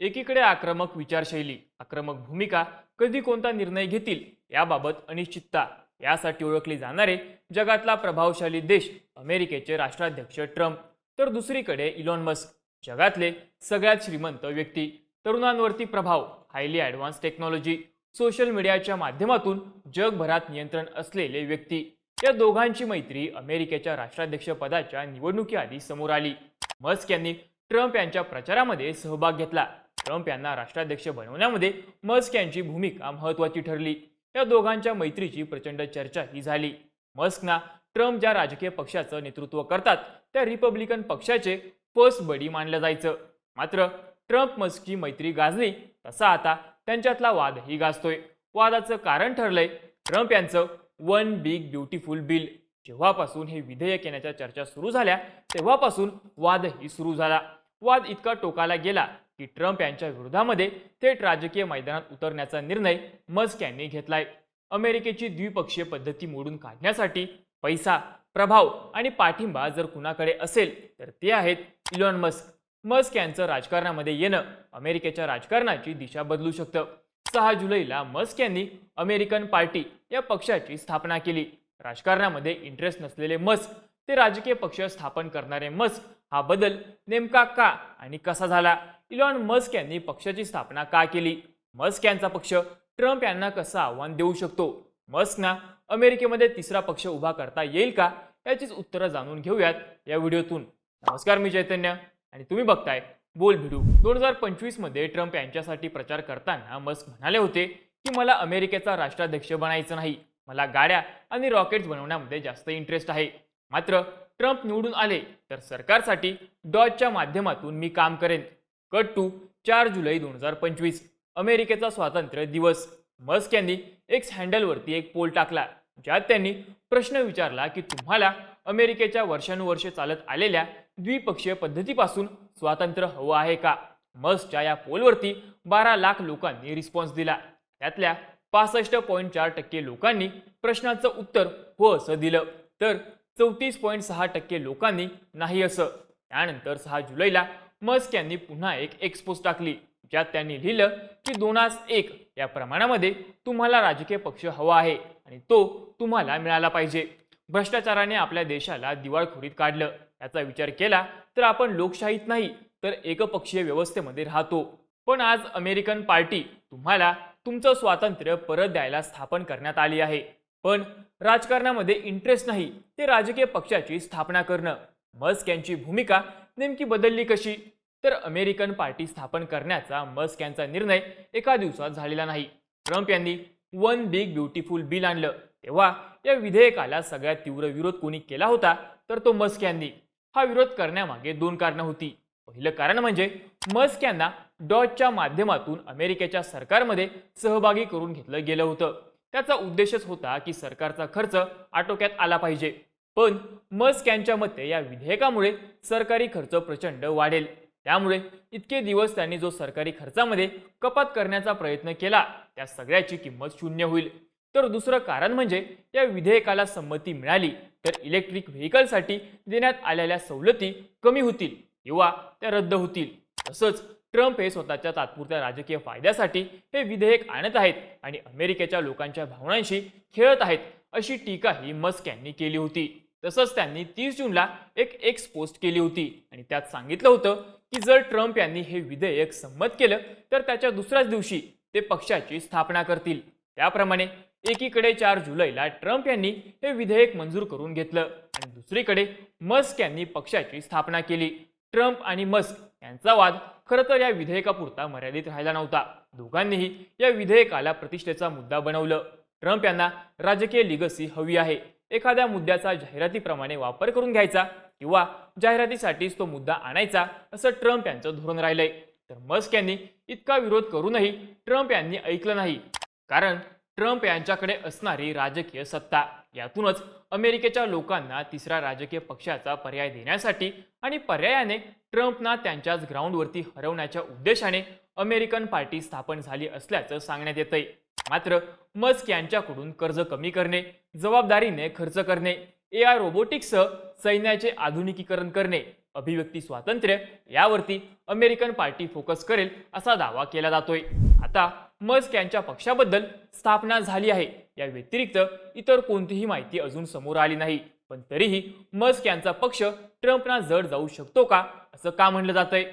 एकीकडे आक्रमक विचारशैली आक्रमक भूमिका कधी कोणता निर्णय घेतील याबाबत अनिश्चितता यासाठी ओळखले जाणारे जगातला प्रभावशाली देश अमेरिकेचे राष्ट्राध्यक्ष ट्रम्प तर दुसरीकडे इलॉन मस्क जगातले सगळ्यात श्रीमंत व्यक्ती. तरुणांवरती प्रभाव हायली ॲडव्हान्स टेक्नॉलॉजी सोशल मीडियाच्या माध्यमातून जगभरात नियंत्रण असलेले व्यक्ती. या दोघांची मैत्री अमेरिकेच्या राष्ट्राध्यक्षपदाच्या निवडणुकीआधी समोर आली. मस्क यांनी ट्रम्प यांच्या प्रचारामध्ये सहभाग घेतला. ट्रम्प यांना राष्ट्राध्यक्ष बनवण्यामध्ये मस्क यांची भूमिका महत्वाची ठरली. या दोघांच्या मैत्रीची प्रचंड चर्चा ही झाली. मस्कना ट्रम्प ज्या राजकीय पक्षाचं नेतृत्व करतात त्या रिपब्लिकन पक्षाचे फर्स्ट बडी मानलं जायचं. मात्र ट्रम्प मस्कची मैत्री गाजली तसा आता त्यांच्यातला वादही गाजतोय. वादाचं कारण ठरलंय ट्रम्प यांचं वन बिग ब्युटिफुल बिल जेव्हापासून हे विधेयक येण्याच्या चर्चा सुरू झाल्या तेव्हापासून वादही सुरू झाला. वाद इतका टोकाला गेला की ट्रम्प यांच्या विरोधामध्ये थेट राजकीय मैदानात उतरण्याचा निर्णय मस्क यांनी घेतलाय. अमेरिकेची द्विपक्षीय पद्धती मोडून काढण्यासाठी पैसा प्रभाव आणि पाठिंबा जर कुणाकडे असेल तर ते आहेत इलॉन मस्क. मस्क यांचं राजकारणामध्ये येणं अमेरिकेच्या राजकारणाची दिशा बदलू शकतं. सहा जुलैला मस्क यांनी अमेरिकन पार्टी या पक्षाची स्थापना केली. राजकारणामध्ये इंटरेस्ट नसलेले मस्क ते राजकीय पक्ष स्थापन करणारे मस्क हा बदल नेमका का आणि कसा झाला? इलॉन मस्क यांनी पक्षाची स्थापना का केली? मस्क यांचा पक्ष ट्रम्प यांना कसं आव्हान देऊ शकतो? मस्कना अमेरिकेमध्ये तिसरा पक्ष उभा करता येईल का? याचीच उत्तरं जाणून घेऊयात या व्हिडिओतून. नमस्कार मी चैतन्य आणि तुम्ही बघताय बोल भिडू. दोन हजार पंचवीसमध्ये ट्रम्प यांच्यासाठी प्रचार करताना मस्क म्हणाले होते की मला अमेरिकेचा राष्ट्राध्यक्ष बनायचं नाही. मला गाड्या आणि रॉकेट्स बनवण्यामध्ये जास्त इंटरेस्ट आहे. मात्र ट्रम्प निवडून आले तर सरकारसाठी डॉजच्या माध्यमातून मी काम करेन. कट टू चार जुलै दोन हजार पंचवीस अमेरिकेचा स्वातंत्र्य दिवस. मस्क यांनी एक्स हँडलवरती एक पोल टाकला ज्यात त्यांनी प्रश्न विचारला की तुम्हाला अमेरिकेच्या वर्षानुवर्षे चालत आलेल्या द्विपक्षीय पद्धतीपासून स्वातंत्र्य हवं आहे का? मस्कच्या या पोलवरती बारा लाख लोकांनी रिस्पॉन्स दिला. त्यातल्या पासष्ट पॉईंट चार टक्के लोकांनी प्रश्नाचं उत्तर हो असं दिलं तर चौतीस पॉईंट सहा टक्के लोकांनी नाही असं. त्यानंतर सहा जुलैला मस्क यांनी पुन्हा एक एक्सपोज टाकली ज्यात त्यांनी लिहिलं की दोनास एक या प्रमाणामध्ये तुम्हाला राजकीय पक्ष हवा आहे आणि तो तुम्हाला मिळाला पाहिजे. भ्रष्टाचाराने आपल्या देशाला दिवाळखोरीत काढलं. याचा विचार केला तर आपण लोकशाहीत नाही तर एकपक्षीय व्यवस्थेमध्ये राहतो. पण आज अमेरिकन पार्टी तुम्हाला तुमचं स्वातंत्र्य परत द्यायला स्थापन करण्यात आली आहे. पण राजकारणामध्ये इंटरेस्ट नाही ते राजकीय पक्षाची स्थापना करणं. मस्क यांची भूमिका नेमकी बदलली कशी? तर अमेरिकन पार्टी स्थापन करण्याचा मस्क यांचा निर्णय एका दिवसात झालेला नाही. ट्रम्प यांनी वन बिग ब्युटिफुल बिल आणलं. तेव्हा या विधेयकाला सगळ्यात तीव्र विरोध कोणी केला होता तर तो मस्क यांनी. हा विरोध करण्यामागे दोन कारणं होती. पहिलं कारण म्हणजे मस्क यांना डॉजच्या माध्यमातून अमेरिकेच्या सरकारमध्ये सहभागी करून घेतलं गेलं होतं. त्याचा उद्देशच होता की सरकारचा खर्च आटोक्यात आला पाहिजे. पण मस्क यांच्या मते या विधेयकामुळे सरकारी खर्च प्रचंड वाढेल. त्यामुळे इतके दिवस त्यांनी जो सरकारी खर्चामध्ये कपात करण्याचा प्रयत्न केला त्या सगळ्याची किंमत शून्य होईल. तर दुसरं कारण म्हणजे या विधेयकाला संमती मिळाली तर इलेक्ट्रिक व्हेकलसाठी देण्यात आलेल्या सवलती कमी होतील किंवा त्या रद्द होतील. तसंच ट्रम्प हे स्वतःच्या तात्पुरत्या राजकीय फायद्यासाठी हे विधेयक आणत आहेत आणि अमेरिकेच्या लोकांच्या भावनांशी खेळत आहेत अशी टीकाही मस्क यांनी केली होती. तसंच त्यांनी तीस जूनला एक एक्स पोस्ट केली होती. आणि त्यात सांगितलं होतं की जर ट्रम्प यांनी हे विधेयक संमत केलं तर त्याच्या दुसऱ्याच दिवशी ते पक्षाची स्थापना करतील. त्याप्रमाणे एकीकडे चार जुलैला ट्रम्प यांनी हे विधेयक मंजूर करून घेतलं आणि दुसरीकडे मस्क यांनी पक्षाची स्थापना केली. ट्रम्प आणि मस्क यांचा वाद खरं तर या विधेयकापुरता मर्यादित राहिला नव्हता. दोघांनीही या विधेयकाला प्रतिष्ठेचा मुद्दा बनवलं. ट्रम्प यांना राजकीय लिगसी हवी आहे. एखाद्या मुद्द्याचा जाहिरातीप्रमाणे वापर करून घ्यायचा किंवा जाहिरातीसाठीच तो मुद्दा आणायचा असं ट्रम्प यांचं धोरण राहिलंय. तर मस्क यांनी इतका विरोध करूनही ट्रम्प यांनी ऐकलं नाही. कारण ट्रम्प यांच्याकडे असणारी राजकीय सत्ता यातूनच अमेरिकेच्या लोकांना तिसरा राजकीय पक्षाचा पर्याय देण्यासाठी आणि पर्यायाने ट्रम्पना त्यांच्याच ग्राउंडवरती हरवण्याच्या उद्देशाने अमेरिकन पार्टी स्थापन झाली असल्याचं सांगण्यात येतंय. मात्र मस्क यांच्याकडून कर्ज कमी करणे जबाबदारीने खर्च करणे ए आय रोबोटिक्ससह सैन्याचे आधुनिकीकरण करणे अभिव्यक्ती स्वातंत्र्य यावरती अमेरिकन पार्टी फोकस करेल असा दावा केला जातोय. आता मस्क यांच्या पक्षाबद्दल स्थापना झाली आहे. या व्यतिरिक्त इतर कोणतीही माहिती अजून समोर आली नाही. पण तरीही मस्क यांचा पक्ष ट्रम्पना जड जाऊ शकतो का असं का म्हणलं जातंय?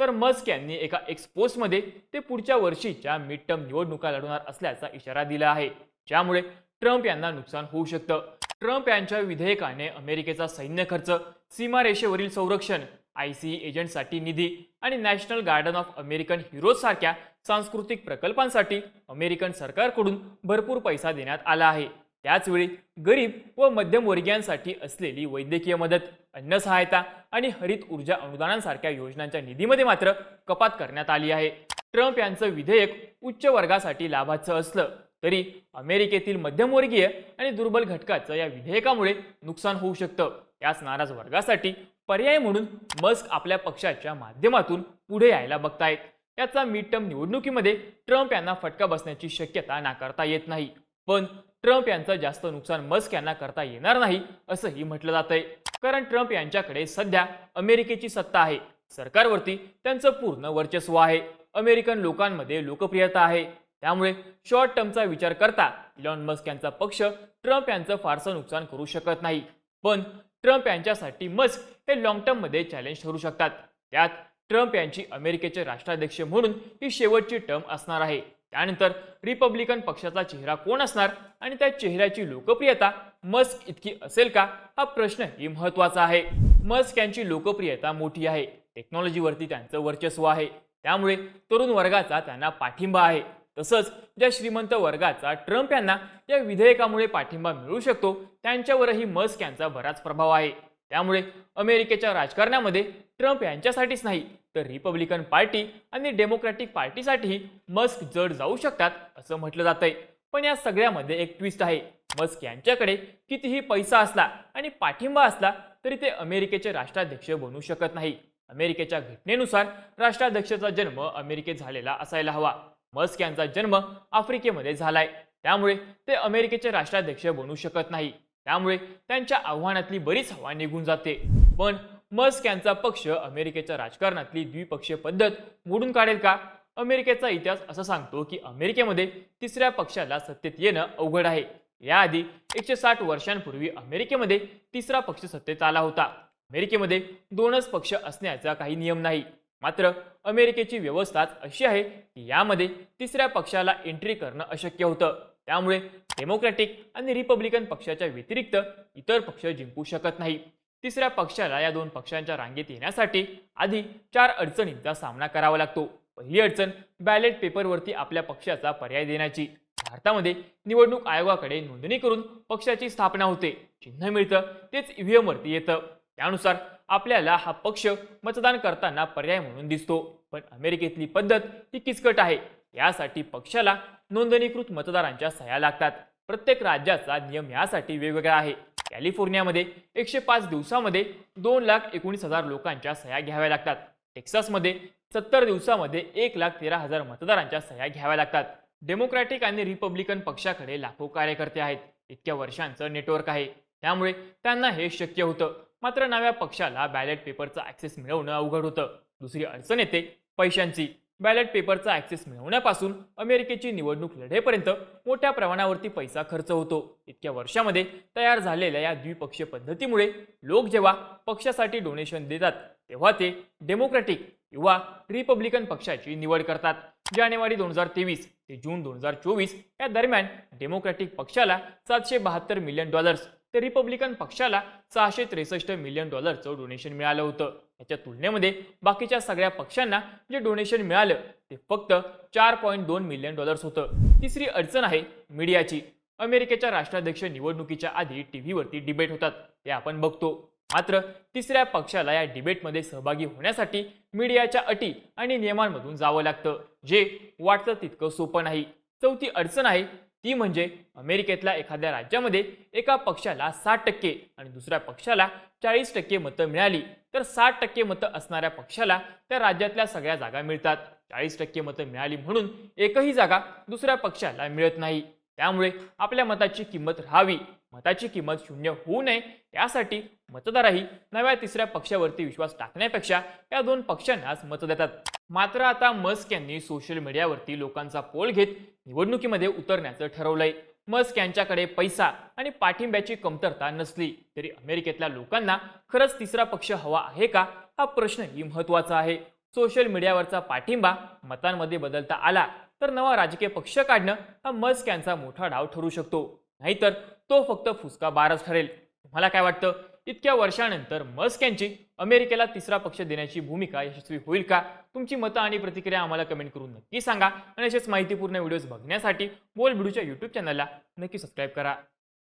तर मस्क यांनी एका एक्सपोस्टमध्ये ते पुढच्या वर्षीच्या मिड टर्म निवडणुका लढवणार असल्याचा इशारा दिला आहे. ज्यामुळे ट्रम्प यांना नुकसान होऊ शकतं. ट्रम्प यांच्या विधेयकाने अमेरिकेचा सैन्य खर्च सीमारेषेवरील संरक्षण आय सी एजंटसाठी निधी आणि national garden of American heroes सारख्या सांस्कृतिक प्रकल्पांसाठी अमेरिकन सरकारकडून भरपूर पैसा देण्यात आला आहे. त्याचवेळी गरीब व मध्यमवर्गीयांसाठी असलेली वैद्यकीय मदत अन्न सहायता आणि हरित ऊर्जा अनुदानांसारख्या योजनांच्या निधीमध्ये मात्र कपात करण्यात आली आहे. ट्रम्प यांचं विधेयक उच्च वर्गासाठी लाभाचं असलं तरी अमेरिकेतील मध्यमवर्गीय आणि दुर्बल घटकाचं या विधेयकामुळे नुकसान होऊ शकतं. याच नाराज वर्गासाठी पर्याय म्हणून मस्क आपल्या पक्षाच्या माध्यमातून पुढे यायला बघतायत. याचा मिड टर्म निवडणुकीमध्ये ट्रम्प यांना फटका बसण्याची शक्यता नाकारता येत नाही. पण ट्रम्प यांचं जास्त नुकसान मस्क यांना करता येणार नाही असंही म्हटलं जातंय. कारण ट्रम्प यांच्याकडे सध्या अमेरिकेची सत्ता आहे. सरकारवरती त्यांचं पूर्ण वर्चस्व आहे. अमेरिकन लोकांमध्ये लोकप्रियता आहे. त्यामुळे शॉर्ट टर्मचा विचार करता इलॉन मस्क यांचा पक्ष ट्रम्प यांचं फारसं नुकसान करू शकत नाही. पण ट्रम्प यांच्यासाठी मस्क हे लॉंग टर्ममध्ये चॅलेंज ठरू शकतात. त्यात ट्रम्प यांची अमेरिकेचे राष्ट्राध्यक्ष म्हणून ही शेवटची टर्म असणार आहे. त्यानंतर रिपब्लिकन पक्षाचा चेहरा कोण असणार आणि त्या चेहऱ्याची लोकप्रियता मस्क इतकी असेल का? हा प्रश्नही महत्त्वाचा आहे. मस्क यांची लोकप्रियता मोठी आहे. टेक्नॉलॉजीवरती त्यांचं वर्चस्व आहे. त्यामुळे तरुण वर्गाचा त्यांना पाठिंबा आहे. तसंच ज्या श्रीमंत वर्गाचा ट्रम्प यांना या विधेयकामुळे पाठिंबा मिळू शकतो त्यांच्यावरही मस्क यांचा बराच प्रभाव आहे. त्यामुळे अमेरिकेच्या राजकारणामध्ये ट्रम्प यांच्यासाठीच नाही तर रिपब्लिकन पार्टी आणि डेमोक्रॅटिक पार्टीसाठीही मस्क जड जाऊ शकतात असं म्हटलं जातंय. पण या सगळ्यामध्ये एक ट्विस्ट आहे. मस्क यांच्याकडे कितीही पैसा असला आणि पाठिंबा असला तरी ते अमेरिकेचे राष्ट्राध्यक्ष बनू शकत नाही. अमेरिकेच्या घटनेनुसार राष्ट्राध्यक्षाचा जन्म अमेरिकेत झालेला असायला हवा. मस्क यांचा जन्म आफ्रिकेमध्ये झालाय. त्यामुळे ते अमेरिकेचे राष्ट्राध्यक्ष बनू शकत नाही. त्यामुळे त्यांच्या आव्हानातली बरीच हवा निघून जाते. पण मस्क यांचा पक्ष अमेरिकेच्या राजकारणातली द्विपक्षीय पद्धत मोडून काढेल का? अमेरिकेचा इतिहास असं सांगतो की अमेरिकेमध्ये तिसऱ्या पक्षाला सत्तेत येणं अवघड आहे. याआधी एकशे साठ वर्षांपूर्वी अमेरिकेमध्ये तिसरा पक्ष सत्तेत आला होता. अमेरिकेमध्ये दोनच पक्ष असण्याचा काही नियम नाही. मात्र अमेरिकेची व्यवस्थाच अशी आहे की यामध्ये तिसऱ्या पक्षाला एंट्री करणं अशक्य होतं. त्यामुळे डेमोक्रॅटिक आणि रिपब्लिकन पक्षाच्या व्यतिरिक्त इतर पक्ष जिंकू शकत नाही. तिसऱ्या पक्षाला या दोन पक्षांच्या रांगेत येण्यासाठी आधी चार अडचणींचा सामना करावा लागतो. पहिली अडचण बॅलेट पेपरवरती आपल्या पक्षाचा पर्याय देण्याची. भारतामध्ये निवडणूक आयोगाकडे नोंदणी करून पक्षाची स्थापना होते. चिन्ह मिळतं तेच ईव्हीएमवरती येतं. त्यानुसार आपल्याला हा पक्ष मतदान करताना पर्याय म्हणून दिसतो. पण अमेरिकेतली पद्धत ही किचकट आहे. यासाठी पक्षाला नोंदणीकृत मतदारांच्या सह्या लागतात. प्रत्येक राज्याचा नियम यासाठी वेगवेगळा आहे. कॅलिफोर्नियामध्ये एकशे पाच दिवसामध्ये दोन लाख एकोणीस हजार लोकांच्या सह्या घ्याव्या लागतात. टेक्सासमध्ये सत्तर दिवसामध्ये एक लाख तेरा हजार मतदारांच्या सह्या घ्याव्या लागतात. डेमोक्रॅटिक आणि रिपब्लिकन पक्षाकडे लाखो कार्यकर्ते आहेत. इतक्या वर्षांचं नेटवर्क आहे. त्यामुळे त्यांना हे शक्य होतं. मात्र नव्या पक्षाला बॅलेट पेपरचा ऍक्सेस मिळवणं अवघड होतं. दुसरी अडचण येते पैशांची. बॅलेट पेपरचा ॲक्सेस मिळवण्यापासून अमेरिकेची निवडणूक लढेपर्यंत मोठ्या प्रमाणावरती पैसा खर्च होतो. इतक्या वर्षामध्ये तयार झालेल्या या द्विपक्षीय पद्धतीमुळे लोक जेव्हा पक्षासाठी डोनेशन देतात तेव्हा ते डेमोक्रॅटिक किंवा रिपब्लिकन पक्षाची निवड करतात. जानेवारी दोन हजार तेवीस ते जून दोन हजार चोवीस या दरम्यान डेमोक्रॅटिक पक्षाला सातशे बहात्तर मिलियन डॉलर्स तर रिपब्लिकन पक्षाला सहाशे त्रेसष्ट मिलियन डॉलरचं डोनेशन मिळालं होतं. याच्या तुलनेमध्ये बाकीच्या सगळ्या पक्षांना जे डोनेशन मिळालं ते फक्त चार पॉईंट दोन मिलियन डॉलर्स होतं. तिसरी अडचण आहे मीडियाची. अमेरिकेच्या राष्ट्राध्यक्ष निवडणुकीच्या आधी टीव्हीवरती डिबेट होतात. ते आपण बघतो. मात्र तिसऱ्या पक्षाला या डिबेटमध्ये सहभागी होण्यासाठी मीडियाच्या अटी आणि नियमांमधून जावं लागतं जे वाटतं तितकं सोपं नाही. चौथी अडचण आहे ती म्हणजे अमेरिकेतल्या एखाद्या राज्यामध्ये एका पक्षाला साठ टक्के आणि दुसऱ्या पक्षाला चाळीस टक्के मतं मिळाली तर साठ टक्के मतं असणाऱ्या पक्षाला त्या राज्यातल्या सगळ्या जागा मिळतात. चाळीस टक्के मतं मिळाली म्हणून एकही जागा दुसऱ्या पक्षाला मिळत नाही. त्यामुळे आपल्या मताची किंमत राहावी. मताची किंमत शून्य होऊ नये. यासाठी मतदारही नव्या तिसऱ्या पक्षावरती विश्वास टाकण्यापेक्षा या दोन पक्षांनाच मत देतात. मात्र आता मस्क यांनी सोशल मीडियावरती लोकांचा पोल घेत निवडणुकीमध्ये उतरण्याचं ठरवलंय. मस्क यांच्याकडे पैसा आणि पाठिंब्याची कमतरता नसली तरी अमेरिकेतल्या लोकांना खरंच तिसरा पक्ष हवा आहे का? हा प्रश्नही महत्त्वाचा आहे. सोशल मीडियावरचा पाठिंबा मतांमध्ये बदलता आला तर नवा राजकीय पक्ष काढणं हा मस्क यांचा मोठा डाव ठरू शकतो. नाहीतर तो फक्त फुसका बारच ठरेल. तुम्हाला काय वाटतं? इतक्या वर्षानंतर मस्क यांची अमेरिकेला तिसरा पक्ष देण्याची भूमिका यशस्वी होईल का? तुमची मतं आणि प्रतिक्रिया आम्हाला कमेंट करून नक्की सांगा. आणि असेच माहितीपूर्ण व्हिडिओज बघण्यासाठी बोल बिडूच्या यूट्यूब चॅनलला नक्की सबस्क्राईब करा.